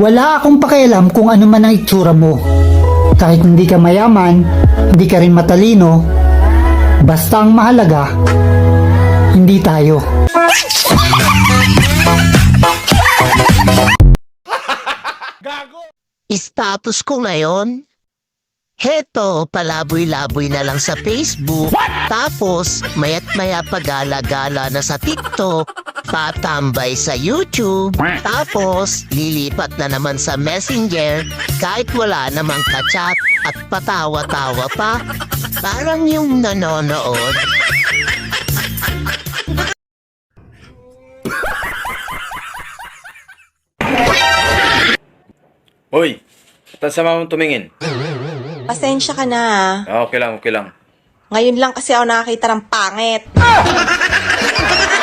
Wala akong pakialam kung ano man ang itsura mo. Kahit hindi ka mayaman, hindi ka rin matalino, basta ang mahalaga, hindi tayo. Status ko ngayon? Heto, palaboy-laboy na lang sa Facebook. Tapos, mayat maya pagala-gala na sa TikTok. Patambay sa YouTube. Tapos, lilipat na naman sa Messenger kahit wala namang kachat at patawa-tawa pa. Parang yung nanonood. Hoy, saan sama mong tumingin? Pasensya ka na. Ah, okay lang, okay lang. Ngayon lang kasi ako nakakita ng pangit.